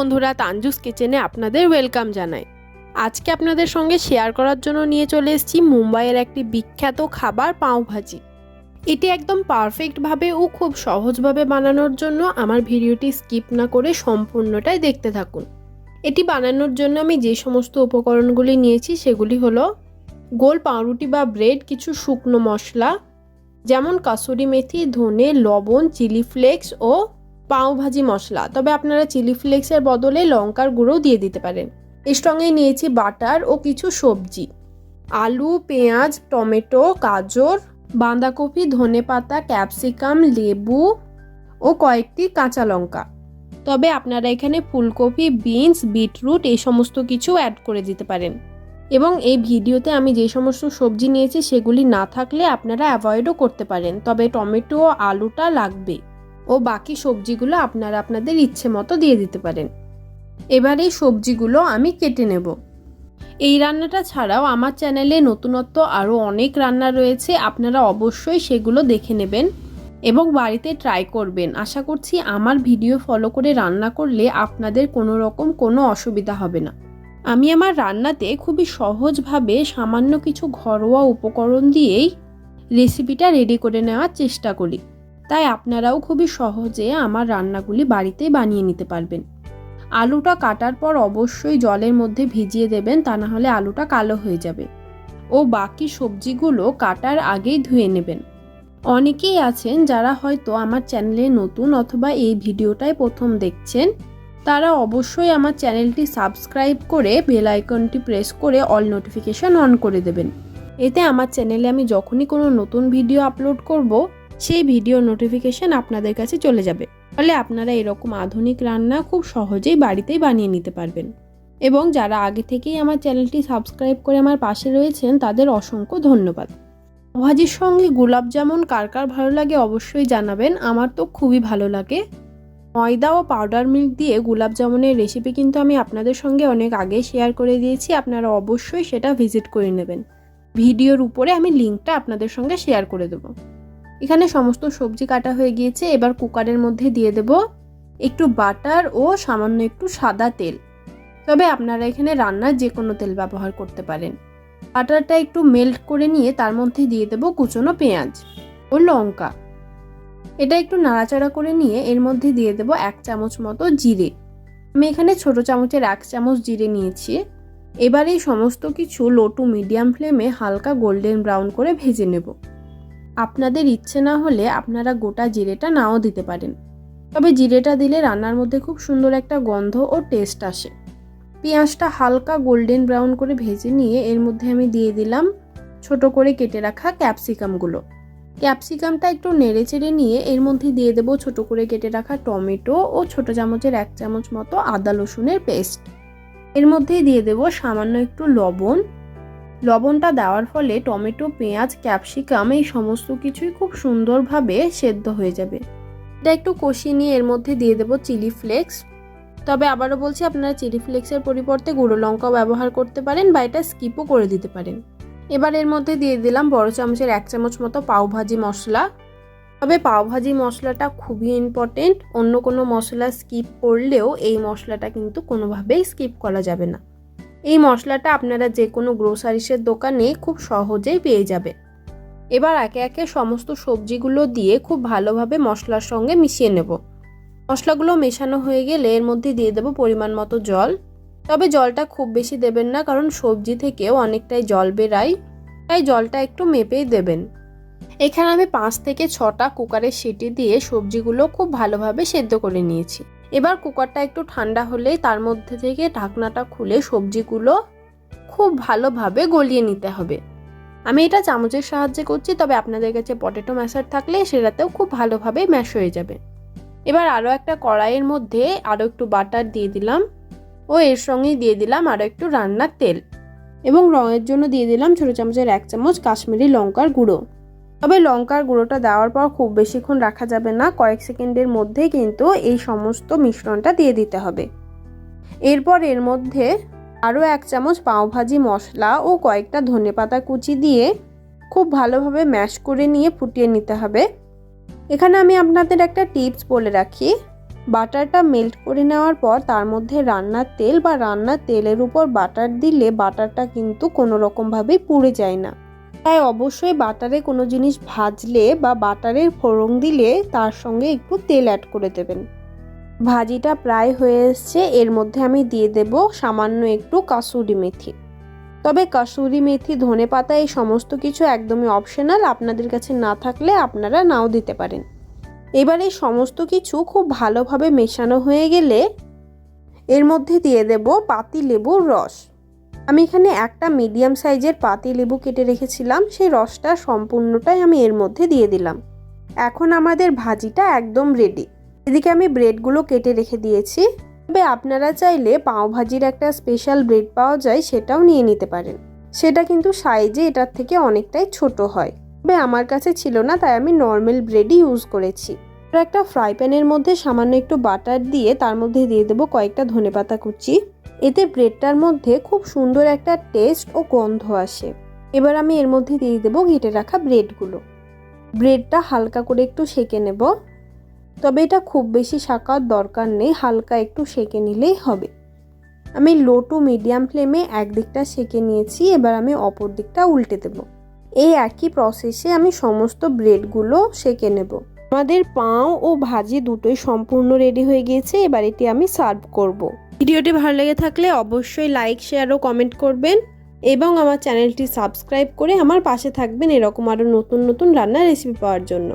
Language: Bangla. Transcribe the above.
বন্ধুরা, তানজুস কিচেনে আপনাদের ওয়েলকাম জানাই। আজকে আপনাদের সঙ্গে শেয়ার করার জন্য নিয়ে চলে এসেছি মুম্বাইয়ের একটি বিখ্যাত খাবার পাওভাজি এটি একদম পারফেক্টভাবে ও খুব সহজভাবে বানানোর জন্য আমার ভিডিওটি স্কিপ না করে সম্পূর্ণটাই দেখতে থাকুন। এটি বানানোর জন্য আমি যে সমস্ত উপকরণগুলি নিয়েছি সেগুলি হলো গোল পাউরুটি বা ব্রেড, কিছু শুকনো মশলা, যেমন কাসুরি মেথি, ধনে, লবণ, চিলি ফ্লেক্স ও পাওভাজি মশলা, তবে আপনারা চিলি ফ্লেক্সের বদলে লঙ্কার গুঁড়োও দিয়ে দিতে পারেন। এর সঙ্গে নিয়েছি বাটার ও কিছু সবজি। আলু, পেঁয়াজ, টমেটো, গাজর, বাঁধাকপি ধনেপাতা ক্যাপসিকাম, লেবু ও কয়েকটি কাঁচা লঙ্কা। তবে আপনারা এখানে ফুলকপি, বিনস, বিটরুট এই সমস্ত কিছু অ্যাড করে দিতে পারেন। এবং এই ভিডিওতে আমি যে সমস্ত সবজি নিয়েছি সেগুলি না থাকলে আপনারা অ্যাভয়েডও করতে পারেন, তবে টমেটো ও আলুটা লাগবে। ও বাকি সবজিগুলো আপনারা আপনাদের ইচ্ছে মতো দিয়ে দিতে পারেন। এবার এই সবজিগুলো আমি কেটে নেব। এই রান্নাটা ছাড়াও আমার চ্যানেলে নতুনত্ব আরও অনেক রান্না রয়েছে, আপনারা অবশ্যই সেগুলো দেখে নেবেন এবং বাড়িতে ট্রাই করবেন। আশা করছি আমার ভিডিও ফলো করে রান্না করলে আপনাদের কোনো রকম কোনো অসুবিধা হবে না। আমি আমার রান্নাতে খুবই সহজভাবে সামান্য কিছু ঘরোয়া উপকরণ দিয়েই রেসিপিটা রেডি করে নেওয়ার চেষ্টা করি। তাই আপনারাও খুবই সহজে আমার রান্নাগুলি বাড়িতেই বানিয়ে নিতে পারবেন। আলুটা কাটার পর অবশ্যই জলের মধ্যে ভিজিয়ে দেবেন, তা না হলে আলুটা কালো হয়ে যাবে। ও বাকি সবজিগুলো কাটার আগেই ধুয়ে নেবেন। অনেকেই আছেন যারা হয়তো আমার চ্যানেলে নতুন অথবা এই ভিডিওটাই প্রথম দেখছেন, তারা অবশ্যই আমার চ্যানেলটি সাবস্ক্রাইব করে বেল আইকনটি প্রেস করে অল নোটিফিকেশন অন করে দেবেন। এতে আমার চ্যানেলে আমি যখনই কোনো নতুন ভিডিও আপলোড করব সেই ভিডিও নোটিফিকেশন আপনাদের কাছে চলে যাবে। ফলে আপনারা এরকম আধুনিক রান্না খুব সহজেই বাড়িতেই বানিয়ে নিতে পারবেন। এবং যারা আগে থেকেই আমার চ্যানেলটি সাবস্ক্রাইব করে আমার পাশে রয়েছেন, তাদের অসংখ্য ধন্যবাদ। ভাজির সঙ্গে গোলাপ জামুন কার কার ভালো লাগে অবশ্যই জানাবেন। আমার তো খুবই ভালো লাগে। ময়দা ও পাউডার মিল্ক দিয়ে গোলাপ জামুনের রেসিপি কিন্তু আমি আপনাদের সঙ্গে অনেক আগে শেয়ার করে দিয়েছি। আপনারা অবশ্যই সেটা ভিজিট করে নেবেন। ভিডিওর উপরে আমি লিঙ্কটা আপনাদের সঙ্গে শেয়ার করে দেবো। এখানে সমস্ত সবজি কাটা হয়ে গিয়েছে, এবার কুকারের মধ্যে দিয়ে দেব একটু বাটার ও সামান্য একটু সাদা তেল। তবে আপনারা এখানে রান্নার যে কোনো তেল ব্যবহার করতে পারেন। বাটারটা একটু মেল্ট করে নিয়ে তার মধ্যে দিয়ে দেব কুচনো পেঁয়াজ ও লঙ্কা। এটা একটু নাড়াচাড়া করে নিয়ে এর মধ্যে দিয়ে দেব এক চামচ মতো জিরে। আমি এখানে ছোট চামচের এক চামচ জিরে নিয়েছি। এবার এই সমস্ত কিছু লো টু মিডিয়াম ফ্লেমে হালকা গোল্ডেন ব্রাউন করে ভেজে নেব। আপনাদের ইচ্ছে না হলে আপনারা গোটা জিরেটা নাও দিতে পারেন। তবে জিরেটা দিলে রান্নার মধ্যে খুব সুন্দর একটা গন্ধ ও টেস্ট আসে। পেঁয়াজটা হালকা গোল্ডেন ব্রাউন করে ভেজে নিয়ে এর মধ্যে আমি দিয়ে দিলাম ছোট করে কেটে রাখা ক্যাপসিকামগুলো। ক্যাপসিকামটা একটু নেড়ে চেড়ে নিয়ে এর মধ্যে দিয়ে দেবো ছোট করে কেটে রাখা টমেটো ও ছোট চামচের এক চামচ মতো আদা রসুনের পেস্ট। এর মধ্যে দিয়ে দেবো সামান্য একটু লবণ লবণটা দেওয়ার ফলে টমেটো, পেঁয়াজ, ক্যাপসিকাম এই সমস্ত কিছুই খুব সুন্দরভাবে সেদ্ধ হয়ে যাবে। এটা একটু কষিয়ে নিয়ে এর মধ্যে দিয়ে দেবো চিলি ফ্লেক্স। তবে আবারও বলছি, আপনারা চিলি ফ্লেক্সের পরিবর্তে গুঁড়ো লঙ্কাও ব্যবহার করতে পারেন বা এটা স্কিপও করে দিতে পারেন। এবার এর মধ্যে দিয়ে দিলাম বড় চামচের এক চামচ মতো পাওভাজি মশলা। তবে পাওভাজি মশলাটা খুবই ইম্পর্টেন্ট অন্য কোনো মশলা স্কিপ করলেও এই মশলাটা কিন্তু কোনোভাবেই স্কিপ করা যাবে না। এই মশলাটা আপনারা যে কোনো গ্রোসারিসের দোকানে খুব সহজেই পেয়ে যাবে এবার একে একে সমস্ত সবজিগুলো দিয়ে খুব ভালোভাবে মশলার সঙ্গে মিশিয়ে নেব। মশলাগুলো মেশানো হয়ে গেলে এর মধ্যে দিয়ে দেবো পরিমাণ মতো জল। তবে জলটা খুব বেশি দেবেন না, কারণ সবজি থেকেও অনেকটাই জল বেরায়, তাই জলটা একটু মেপেই দেবেন। এখানে আমি পাঁচ থেকে ছটা কুকারের সিটি দিয়ে সবজিগুলো খুব ভালোভাবে সেদ্ধ করে নিয়েছি। এবার কুকারটা একটু ঠান্ডা হলেই তার মধ্যে থেকে ঢাকনাটা খুলে সবজিগুলো খুব ভালোভাবে গলিয়ে নিতে হবে। আমি এটা চামচের সাহায্যে করছি, তবে আপনাদের কাছে পটেটো ম্যাশার থাকলে সেটাতেও খুব ভালোভাবে ম্যাশ হয়ে যাবে। এবার আরও একটা কড়াইয়ের মধ্যে আরও একটু বাটার দিয়ে দিলাম ও এর সঙ্গেই দিয়ে দিলাম আরও একটু রান্নার তেল এবং রঙের জন্য দিয়ে দিলাম ছোটো চামচের এক চামচ কাশ্মীরি লঙ্কার গুঁড়ো। তবে লঙ্কার গুঁড়োটা দেওয়ার পর খুব বেশিক্ষণ রাখা যাবে না। কয়েক সেকেন্ডের মধ্যেই কিন্তু এই সমস্ত মিশ্রণটা দিয়ে দিতে হবে। এরপর এর মধ্যে আরও এক চামচ পাওভাজি মশলা ও কয়েকটা ধনেপাতা কুচি দিয়ে খুব ভালোভাবে ম্যাশ করে নিয়ে ফুটিয়ে নিতে হবে। এখানে আমি আপনাদের একটা টিপস বলে রাখি। বাটারটা মেল্ট করে নেওয়ার পর তার মধ্যে রান্নার তেল বা রান্নার তেলের উপর বাটার দিলে বাটারটা কিন্তু কোনো রকমভাবেই পুড়ে যায় না। তাই অবশ্যই বাটারে কোনো জিনিস ভাজলে বা বাটারের ফোড়ন দিলে তার সঙ্গে একটু তেল অ্যাড করে দেবেন। ভাজিটা প্রায় হয়ে এসছে, এর মধ্যে আমি দিয়ে দেব সামান্য একটু কাসুরি মেথি। তবে কাসুরি মেথি, ধনে পাতা এই সমস্ত কিছু একদমই অপশনাল আপনাদের কাছে না থাকলে আপনারা নাও দিতে পারেন। এবার এই সমস্ত কিছু খুব ভালোভাবে মেশানো হয়ে গেলে এর মধ্যে দিয়ে দেব পাতি লেবুর রস। আমি এখানে একটা মিডিয়াম সাইজের পাতি লেবু কেটে রেখেছিলাম, সেই রসটা সম্পূর্ণটাই আমি এর মধ্যে দিয়ে দিলাম। এখন আমাদের ভাজিটা একদম রেডি এদিকে আমি ব্রেডগুলো কেটে রেখে দিয়েছি। তবে আপনারা চাইলে পাও ভাজির একটা স্পেশাল ব্রেড পাওয়া যায়, সেটাও নিয়ে নিতে পারেন। সেটা কিন্তু সাইজে এটার থেকে অনেকটাই ছোট হয়। তবে আমার কাছে ছিল না, তাই আমি নর্মাল ব্রেডই ইউজ করেছি। একটা ফ্রাই প্যানের মধ্যে সামান্য একটু বাটার দিয়ে তার মধ্যে দিয়ে দেবো কয়েকটা ধনেপাতা কুচি। এতে ব্রেডটার মধ্যে খুব সুন্দর একটা টেস্ট ও গন্ধ আসে। এবার আমি এর মধ্যে দিয়ে দেবো ঘেটে রাখা ব্রেডগুলো। ব্রেডটা হালকা করে একটু সেঁকে নেব। তবে এটা খুব বেশি শাকার দরকার নেই, হালকা একটু সেঁকে নিলেই হবে। আমি লো টু মিডিয়াম ফ্লেমে একদিকটা সেঁকে নিয়েছি, এবার আমি অপর দিকটা উল্টে দেব। এই একই প্রসেসে আমি সমস্ত ব্রেডগুলো সেঁকে নেব। আমাদের পাও ও ভাজি দুটোই সম্পূর্ণ রেডি হয়ে গিয়েছে, এবার এটি আমি সার্ভ করব। ভিডিওটি ভালো লেগে থাকলে অবশ্যই লাইক শেয়ার ও কমেন্ট করবেন এবং আমার চ্যানেলটি সাবস্ক্রাইব করে আমার পাশে থাকবেন এরকম আরও নতুন নতুন রান্নার রেসিপি পাওয়ার জন্য।